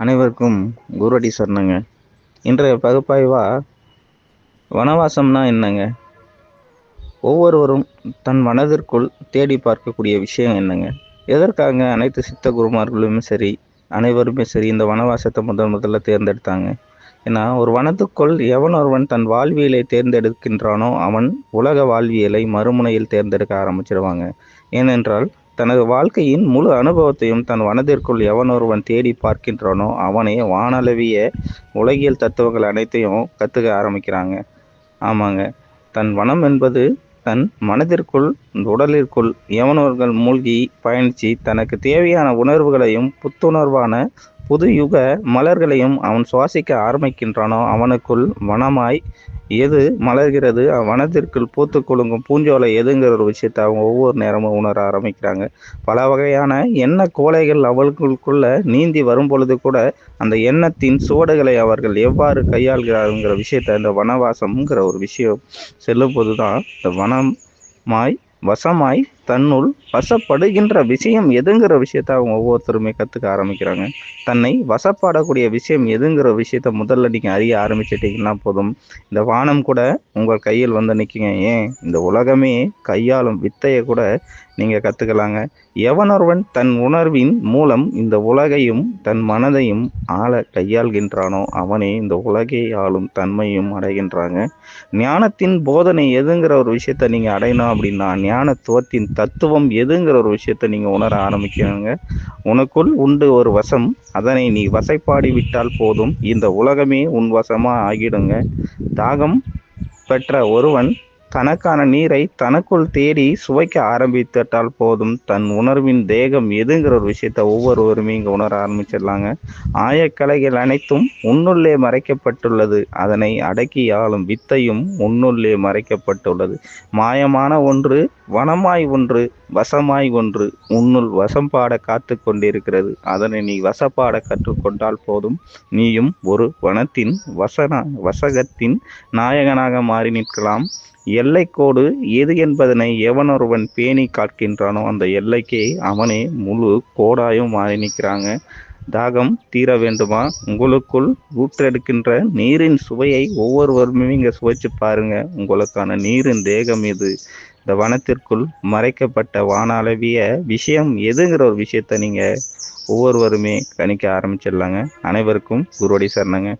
அனைவருக்கும் குருவடி சொன்னங்க இன்றைய பகுப்பாய்வா வனவாசம்னா என்னங்க? ஒவ்வொருவரும் தன் மனதிற்குள் தேடி பார்க்கக்கூடிய விஷயம் என்னங்க? எதற்காக அனைத்து சித்த குருமார்களுமே சரி அனைவருமே சரி இந்த வனவாசத்தை முதல் முதல்ல தேர்ந்தெடுத்தாங்க? ஏன்னா ஒரு வனத்துக்குள் எவன் ஒருவன் தன் வாழ்வியலை தேர்ந்தெடுக்கின்றானோ அவன் உலக வாழ்வியலை மறுமுனையில் தேர்ந்தெடுக்க ஆரம்பிச்சிடுவாங்க ஏனென்றால் தனது வாழ்க்கையின் முழு அனுபவத்தையும் தன் மனதிற்குள் எவன் ஒருவன் தேடி பார்க்கின்றானோ அவனே வானளவிய உலகியல் தத்துவங்கள் அனைத்தையும் கற்றுக்க ஆரம்பிக்கிறாங்க. ஆமாங்க. தன் வனம் என்பது தன் மனதிற்குள் உடலிற்குள் எவனோர்கள் மூழ்கி பயணித்து தனக்கு தேவையான உணர்வுகளையும் புத்துணர்வான புது யுக மலர்களையும் அவன் சுவாசிக்க ஆரம்பிக்கின்றானோ அவனுக்குள் வனமாய் எது மலர்கிறது? வனத்திற்குள் பூத்து குலுங்கும் பூஞ்சோலை எதுங்கிற ஒரு விஷயத்தை அவங்க ஒவ்வொரு நேரமும் உணர ஆரம்பிக்கிறாங்க. பல வகையான எண்ண கோலைகள் அவர்களுக்குள்ள நீந்தி வரும் பொழுது கூட அந்த எண்ணத்தின் சுவடுகளை அவர்கள் எவ்வாறு கையாள்கிறாருங்கிற விஷயத்தை இந்த வனவாசம்ங்கிற ஒரு விஷயம் செல்லும் போதுதான் இந்த வனமாய் வசமாய் தன்னுள் வசப்படுகின்ற விஷயம் எதுங்கிற விஷயத்த அவங்க ஒவ்வொருத்தருமே கற்றுக்க ஆரம்பிக்கிறாங்க. தன்னை வசப்பாடக்கூடிய விஷயம் எதுங்கிற விஷயத்த முதல்ல நீங்கள் அறிய ஆரம்பிச்சிட்டிங்கன்னா போதும். இந்த வானம் கூட உங்கள் கையில் வந்து நிற்குங்க ஏன்? இந்த உலகமே கையாளும் வித்தையை கூட நீங்கள் கற்றுக்கலாங்க எவனொருவன் தன் உணர்வின் மூலம் இந்த உலகையும் தன் மனதையும் ஆள கையாள்கின்றானோ அவனே இந்த உலகை ஆளும் தன்மையும் அடைகின்றாங்க. ஞானத்தின் போதனை எதுங்கிற ஒரு விஷயத்த நீங்கள் அடையணும் அப்படின்னா ஞானத்துவத்தின் தத்துவம் எதுங்கிற ஒரு விஷயத்த நீங்கள் உணர ஆரம்பிக்கணுங்க உனக்குள் உண்டு ஒரு வசம் அதனை நீ வசைப்பாடி விட்டால் போதும். இந்த உலகமே உன் வசமாக ஆகிடுங்க. தாகம் பெற்ற ஒருவன் தனக்கான நீரை தனக்குள் தேடி சுவைக்க ஆரம்பித்துட்டால் போதும். தன் உணர்வின் தேகம் எதுங்கிற ஒரு விஷயத்த ஒவ்வொருவருமே இங்கே உணர ஆரம்பிச்சிடலாங்க. ஆயக்கலைகள் அனைத்தும் உன்னுள்ளே மறைக்கப்பட்டுள்ளது. அதனை அடக்கி ஆளும் வித்தையும் உன்னுள்ளே மறைக்கப்பட்டுள்ளது. மாயமான ஒன்று வனமாய் ஒன்று வசமாய் ஒன்று உன்னுள் வசம்பாட காத்து கொண்டிருக்கிறது. அதனை நீ வசப்பாட கற்றுக்கொண்டால் போதும். நீயும் ஒரு வனத்தின் வசன வசகத்தின் நாயகனாக மாறி நிற்கலாம். எல்லைக்கோடு எது என்பதனை எவனொருவன் பேணி காக்கின்றானோ அந்த எல்லைக்கே அவனே முழு கோடாயும் மாறி நிற்கிறாங்க. தாகம் தீர வேண்டுமா? உங்களுக்குள் ஊற்றெடுக்கின்ற நீரின் சுவையை ஒவ்வொருவருமே இங்கே சுவைச்சு பாருங்க. உங்களுக்கான நீரின் தேகம் எது இந்த வனத்திற்குள் மறைக்கப்பட்ட வானளவிய விஷயம் எதுங்கிற ஒரு விஷயத்த நீங்கள் ஒவ்வொருவருமே கணிக்க ஆரம்பிச்சிடலாங்க. அனைவருக்கும் குருவடி சரணங்க.